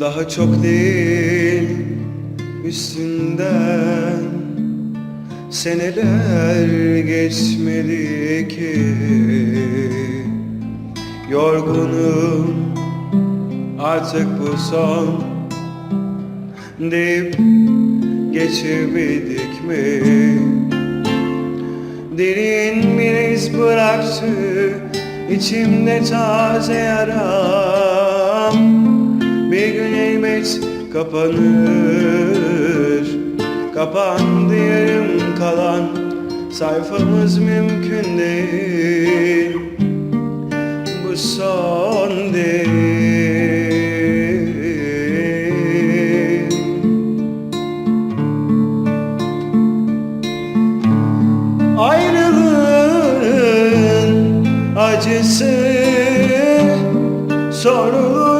Daha çok değil üstünden. Seneler geçmedi ki. Yorgunum artık bu son Deyip geçebildik mi? Derin bir iz bıraktı içimde taze yaram Bir gün elbet kapanır. Kapandı yarım kalan sayfamız mümkün değil. Bu son değil. Ayrılığın acısı sorulur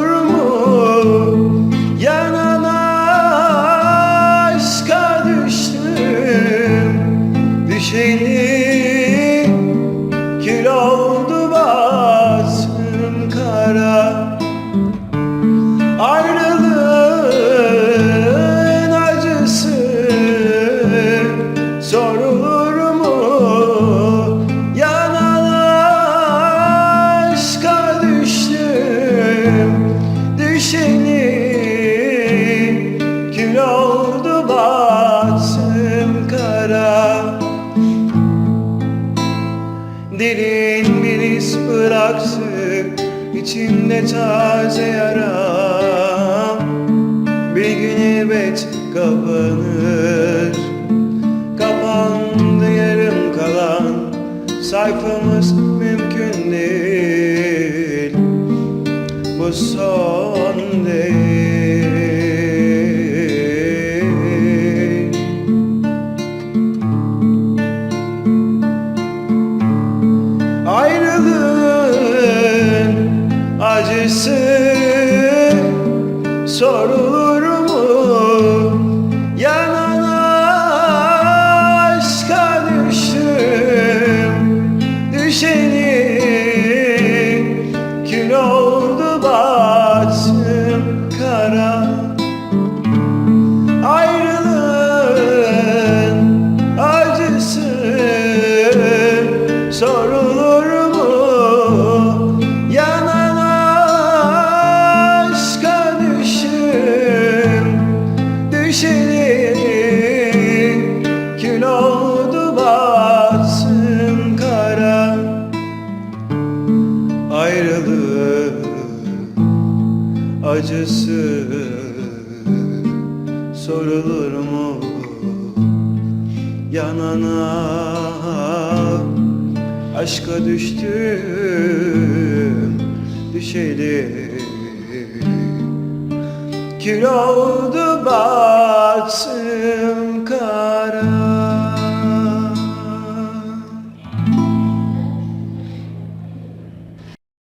Düşeni kül oldu bahtım kara Ayrılığın acısı sorulur mu? Yanan aşka düştüm Düşeni Derin bir iz bıraktı içimde taze yaram Bir gün elbet kapanır. Kapandı yarım kalan sayfamız mümkün değil. Bu son değil sorulur Düşeni kül oldu batsın kara Ayrılık acısı sorulur mu? Yanana aşka düştüm düşeli Kül oldu batsın God's